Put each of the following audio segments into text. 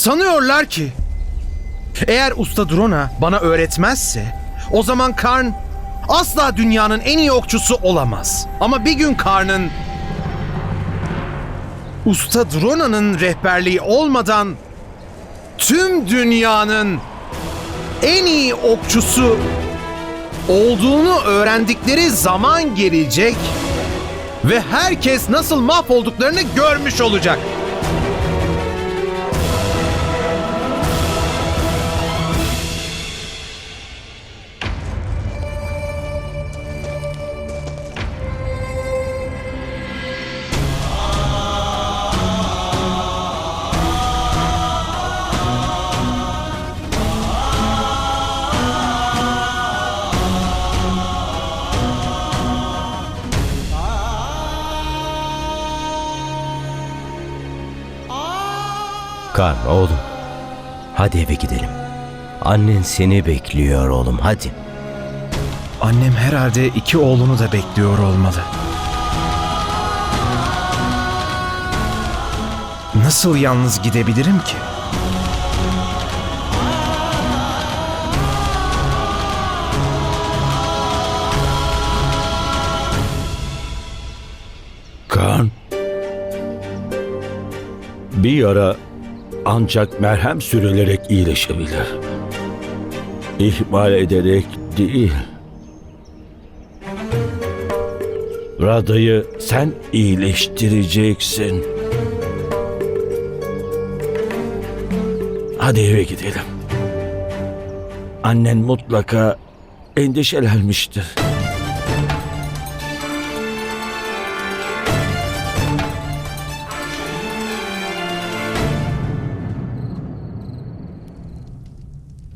Sanıyorlar ki eğer Usta Drona bana öğretmezse o zaman Karn asla dünyanın en iyi okçusu olamaz. Ama bir gün Karn'ın Usta Drona'nın rehberliği olmadan tüm dünyanın en iyi okçusu olduğunu öğrendikleri zaman gelecek ve herkes nasıl mahvolduklarını görmüş olacak. Kan oğlum. Hadi eve gidelim. Annen seni bekliyor oğlum hadi. Annem herhalde iki oğlunu da bekliyor olmalı. Nasıl yalnız gidebilirim ki? Kan. Bir yara ancak merhem sürülerek iyileşebilir. İhmal ederek değil. Rada'yı sen iyileştireceksin. Hadi eve gidelim. Annen mutlaka endişelenmiştir.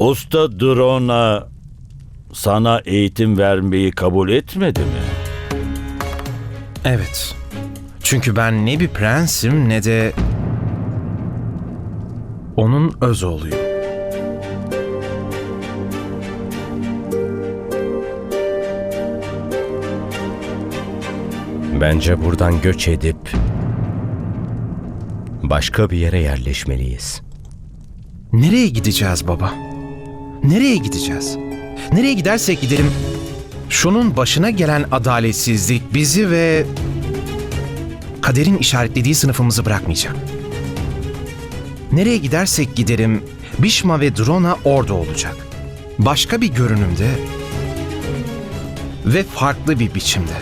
Usta Drona sana eğitim vermeyi kabul etmedi mi? Evet. Çünkü ben ne bir prensim ne de onun öz oğluyum. Bence buradan göç edip başka bir yere yerleşmeliyiz. Nereye gideceğiz baba? Nereye gideceğiz? Nereye gidersek gidelim şunun başına gelen adaletsizlik bizi ve kaderin işaretlediği sınıfımızı bırakmayacak. Nereye gidersek gidelim Bişma ve Drona orada olacak. Başka bir görünümde ve farklı bir biçimde.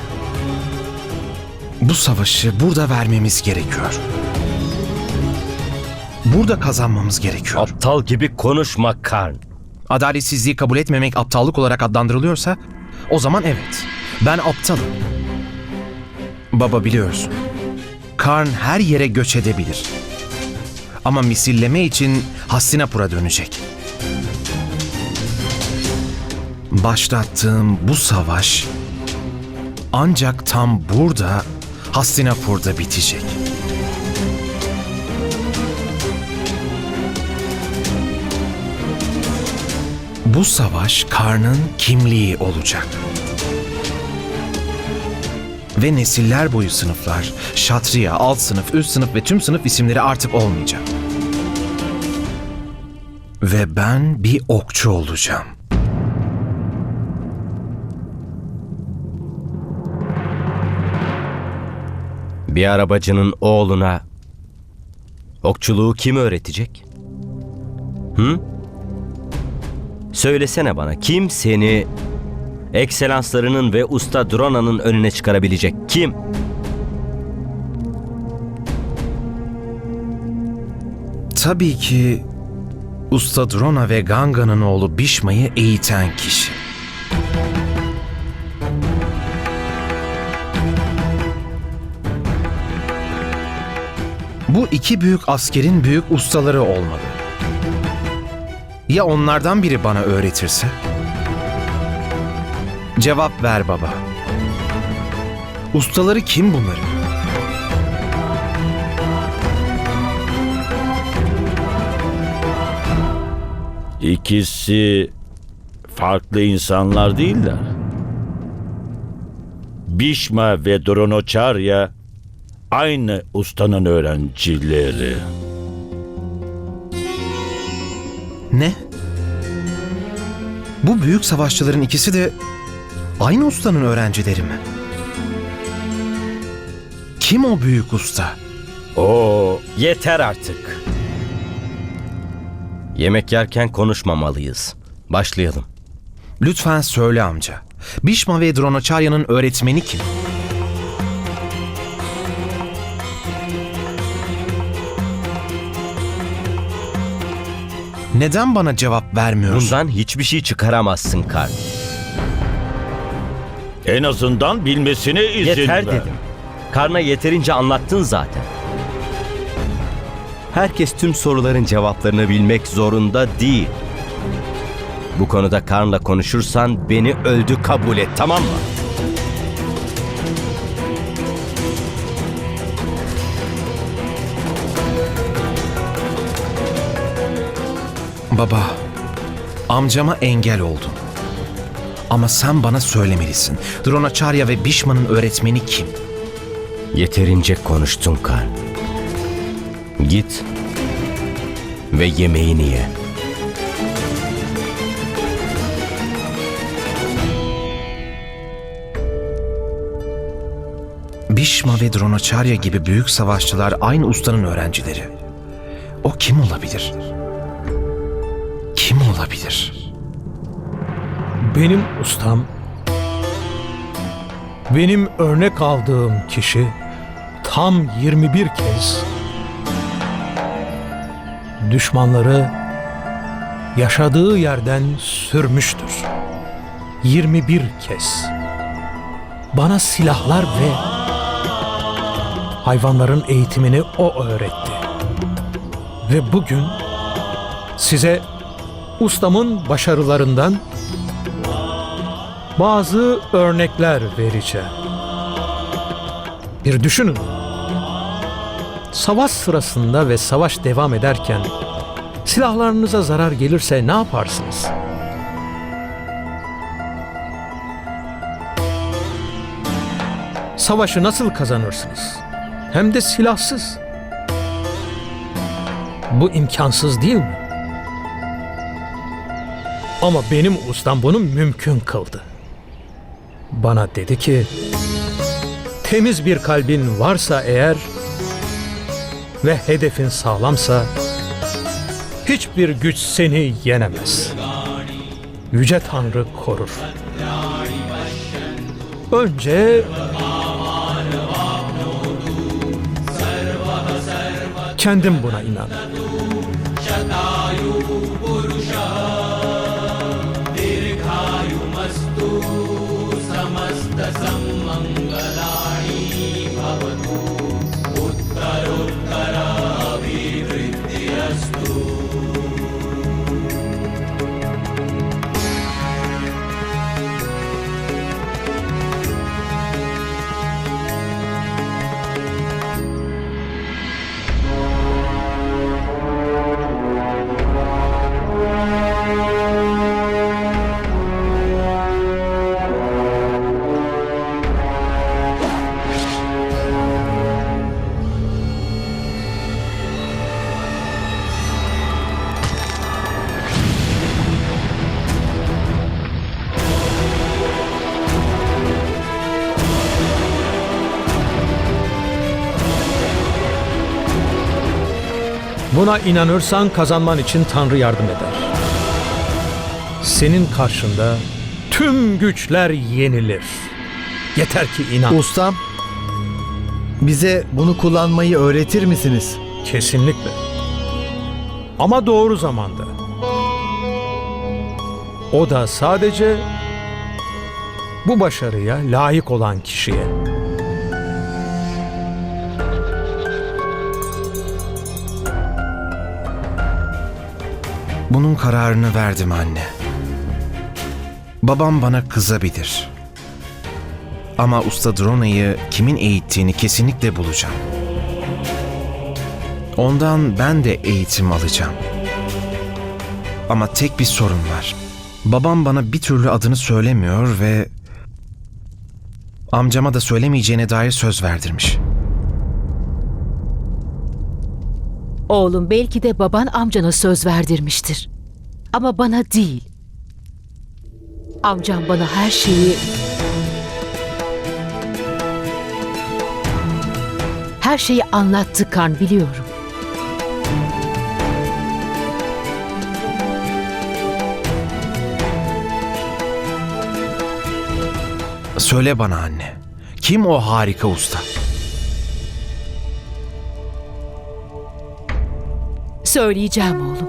Bu savaşı burada vermemiz gerekiyor. Burada kazanmamız gerekiyor. Aptal gibi konuşma Karn. Adaletsizliği kabul etmemek aptallık olarak adlandırılıyorsa o zaman evet. Ben aptalım. Baba biliyorsun. Karn her yere göç edebilir. Ama misilleme için Hastinapur'a dönecek. Başlattığım bu savaş ancak tam burada Hastinapur'da bitecek. Bu savaş Karn'ın kimliği olacak. Ve nesiller boyu sınıflar, şatriya, alt sınıf, üst sınıf ve tüm sınıf isimleri artık olmayacak. Ve ben bir okçu olacağım. Bir arabacının oğluna okçuluğu kim öğretecek? Hı? Söylesene bana kim seni ekselanslarının ve usta Drona'nın önüne çıkarabilecek? Kim? Tabii ki Usta Drona ve Ganga'nın oğlu Bişma'yı eğiten kişi. Bu iki büyük askerin büyük ustaları olmalı. Ya onlardan biri bana öğretirse? Cevap ver baba. Ustaları kim bunların? İkisi farklı insanlar değiller. Bişma ve Dronoçarya aynı ustanın öğrencileri. Ne? Bu büyük savaşçıların ikisi de aynı ustanın öğrencileri mi? Kim o büyük usta? O Yeter artık. Yemek yerken konuşmamalıyız. Başlayalım. Lütfen söyle amca. Bişma ve Dronacharya'nın öğretmeni kim? Neden bana cevap vermiyorsun? Bundan hiçbir şey çıkaramazsın Karn. en azından bilmesine izin Yeter ver. dedim. Karn'a yeterince anlattın zaten. Herkes tüm soruların cevaplarını bilmek zorunda değil. Bu konuda Karn'la konuşursan beni öldü kabul et tamam mı? Baba, amcama engel oldun. Ama sen bana söylemelisin. Dronacharya ve Bishma'nın öğretmeni kim? Yeterince konuştun Karn. Git ve yemeğini ye. Bishma ve Dronacharya gibi büyük savaşçılar aynı ustanın öğrencileri. O kim olabilir? Olabilir? Benim ustam, benim örnek aldığım kişi tam 21 kez düşmanları yaşadığı yerden sürmüştür. 21 kez. Bana silahlar ve hayvanların eğitimini o öğretti. Ve bugün size ustamın başarılarından bazı örnekler vereceğim. Bir düşünün. Savaş sırasında ve savaş devam ederken silahlarınıza zarar gelirse ne yaparsınız? Savaşı nasıl kazanırsınız? Hem de silahsız. Bu imkansız değil mi? Ama benim ustam bunu mümkün kıldı. Bana dedi ki, temiz bir kalbin varsa eğer ve hedefin sağlamsa, hiçbir güç seni yenemez. Yüce Tanrı korur. Önce kendim buna inan. Buna inanırsan kazanman için Tanrı yardım eder. Senin karşında tüm güçler yenilir. Yeter ki inan. Ustam, bize bunu kullanmayı öğretir misiniz? Kesinlikle. Ama doğru zamanda. O da sadece bu başarıya layık olan kişiye. Bunun kararını verdim anne. Babam bana kızabilir. Ama Usta Drona'yı kimin eğittiğini kesinlikle bulacağım. Ondan ben de eğitim alacağım. Ama tek bir sorun var. Babam bana bir türlü adını söylemiyor ve amcama da söylemeyeceğine dair söz verdirmiş. Oğlum belki de baban amcana söz verdirmiştir. Ama bana değil. Amcam bana her şeyi... Her şeyi anlattı Kan biliyorum. Söyle bana anne. Kim o harika usta? Söyleyeceğim oğlum.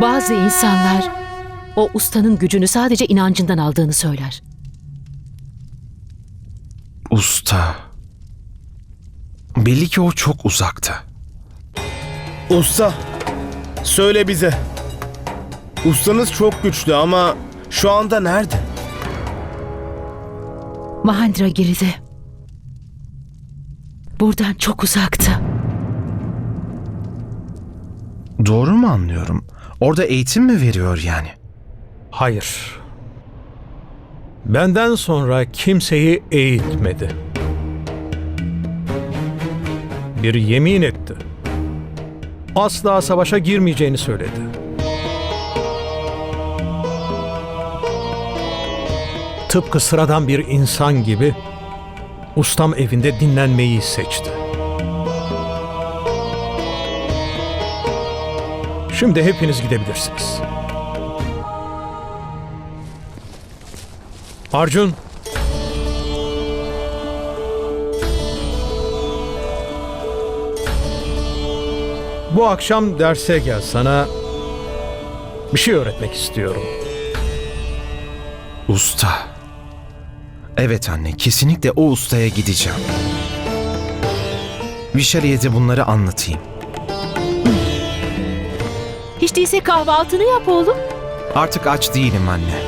Bazı insanlar o ustanın gücünü sadece inancından aldığını söyler. Usta. Belli ki o çok uzakta. Usta, söyle bize. Ustanız çok güçlü ama şu anda nerede? Mahendra geride. Buradan çok uzakta. Doğru mu anlıyorum? Orada eğitim mi veriyor yani? Hayır. Benden sonra kimseyi eğitmedi. Bir yemin etti. Asla savaşa girmeyeceğini söyledi. Tıpkı sıradan bir insan gibi ustam evinde dinlenmeyi seçti. Şimdi hepiniz gidebilirsiniz. Arjun. Bu akşam derse gel sana bir şey öğretmek istiyorum. Usta. Evet anne, kesinlikle o ustaya gideceğim. Vişariye'de bunları anlatayım. Hiç değilse kahvaltını yap oğlum. Artık aç değilim anne.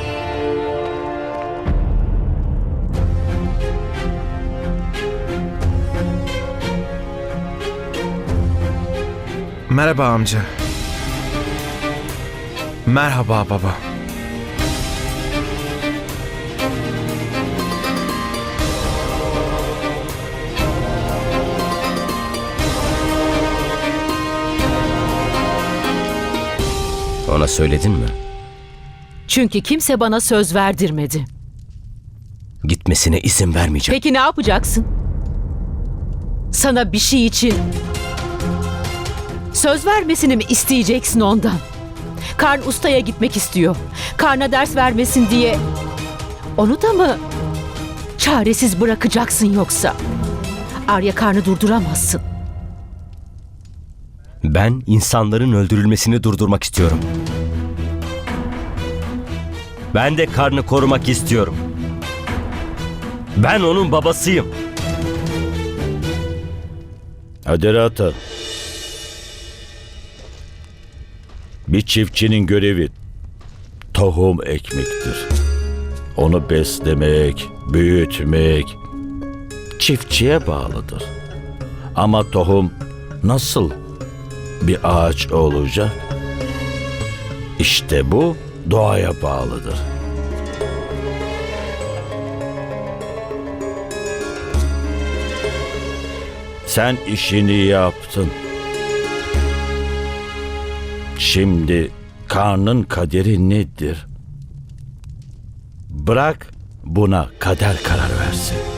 Merhaba amca. Merhaba baba. Ona söyledin mi? Çünkü kimse bana söz verdirmedi. Gitmesine izin vermeyeceğim. Peki ne yapacaksın? Sana bir şey için söz vermesini mi isteyeceksin ondan? Karn ustaya gitmek istiyor. Karna ders vermesin diye onu da mı çaresiz bırakacaksın yoksa? Arya karnı durduramazsın. Ben insanların öldürülmesini durdurmak istiyorum. Ben de karnı korumak istiyorum. Ben onun babasıyım. Aderata. Bir çiftçinin görevi tohum ekmektir. Onu beslemek, büyütmek çiftçiye bağlıdır. Ama tohum nasıl bir ağaç olacak? İşte bu doğaya bağlıdır. Sen işini yaptın. Şimdi karnın kaderi nedir? Bırak buna kader karar versin.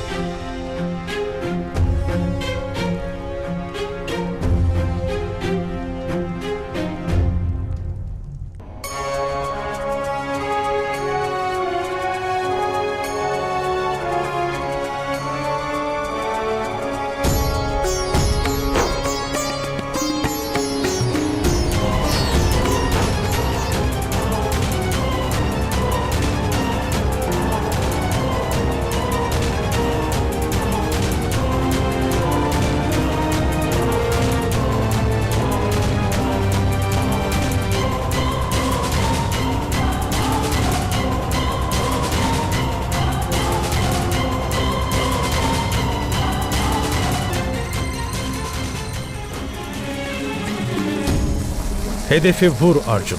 Hedefi vur Arjun.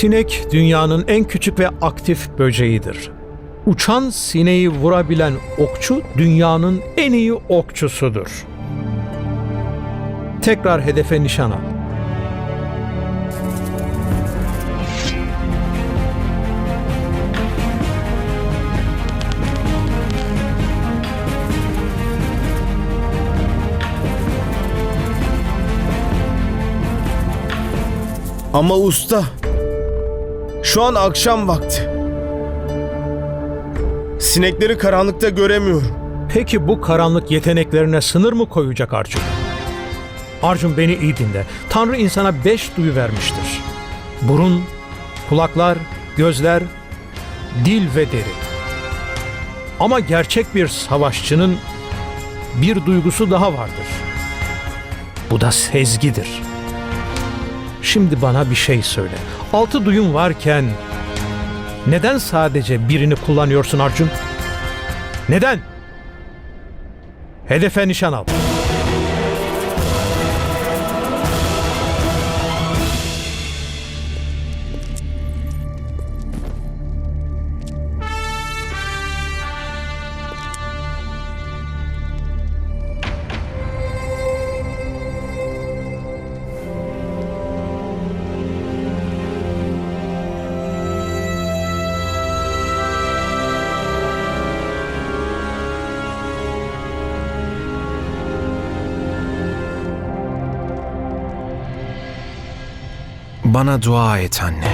Sinek dünyanın en küçük ve aktif böceğidir. Uçan sineği vurabilen okçu dünyanın en iyi okçusudur. Tekrar hedefe nişan al. Ama usta, şu an akşam vakti. Sinekleri karanlıkta göremiyorum. Peki bu karanlık yeteneklerine sınır mı koyacak Arjun? Arjun beni iyi dinle. Tanrı insana beş duyu vermiştir. Burun, kulaklar, gözler, dil ve deri. Ama gerçek bir savaşçının bir duygusu daha vardır. Bu da sezgidir. Şimdi bana bir şey söyle. Altı duyun varken neden sadece birini kullanıyorsun Arjun? Neden? Hedefe nişan al. Bana dua et anne.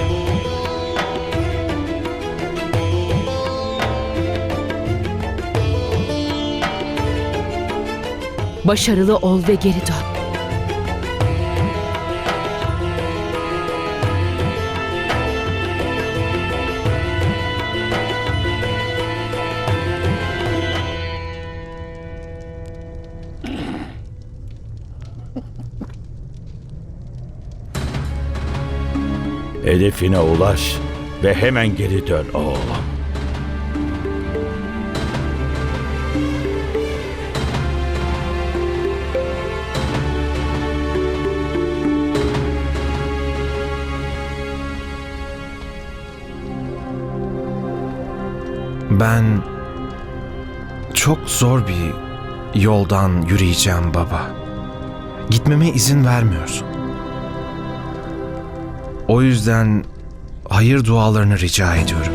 Başarılı ol ve geri dön. Hedefine ulaş ve hemen geri dön oğlum. Ben çok zor bir yoldan yürüyeceğim baba. Gitmeme izin vermiyorsun. O yüzden hayır dualarını rica ediyorum.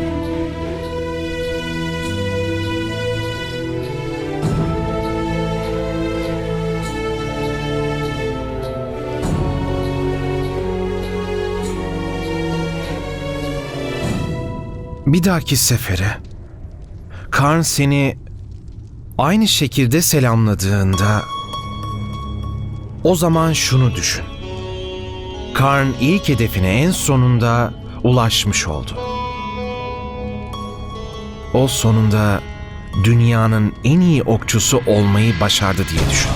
Bir dahaki sefere Karn seni aynı şekilde selamladığında o zaman şunu düşün. Karn ilk hedefine en sonunda ulaşmış oldu. O sonunda dünyanın en iyi okçusu olmayı başardı diye düşün.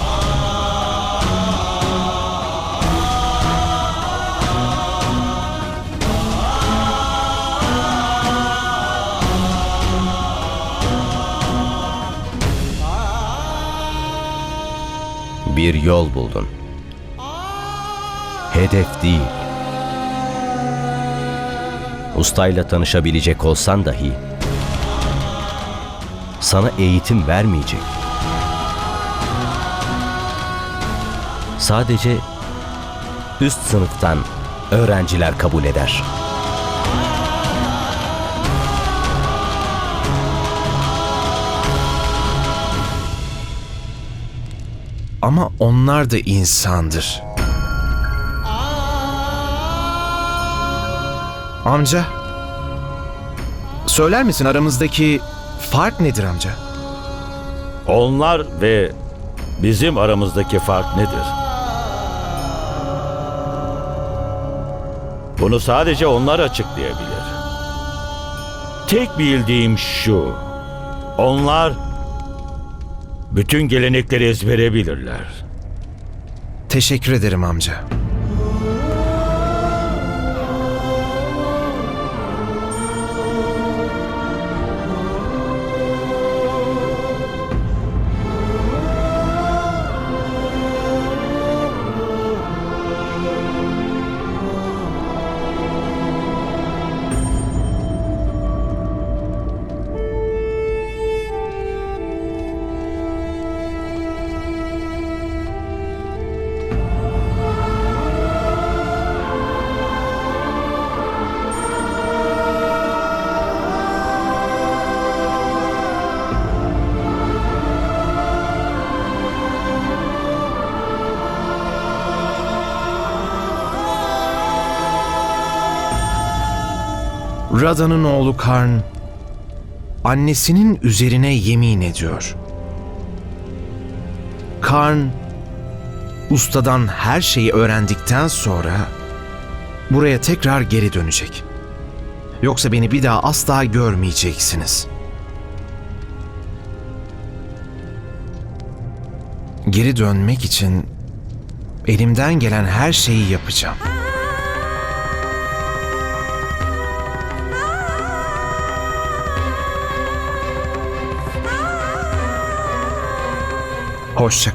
Bir yol buldun. Hedef değil. Ustayla tanışabilecek olsan dahi sana eğitim vermeyecek. Sadece üst sınıftan öğrenciler kabul eder. Ama onlar da insandır. Amca. Söyler misin aramızdaki fark nedir amca? Onlar ve bizim aramızdaki fark nedir? Bunu sadece onlar açıklayabilir. Tek bildiğim şu. Onlar bütün gelenekleri ezbere bilirler. Teşekkür ederim amca. Rada'nın oğlu Karn annesinin üzerine yemin ediyor. Karn ustadan her şeyi öğrendikten sonra buraya tekrar geri dönecek. Yoksa beni bir daha asla görmeyeceksiniz. Geri dönmek için elimden gelen her şeyi yapacağım. Hoşça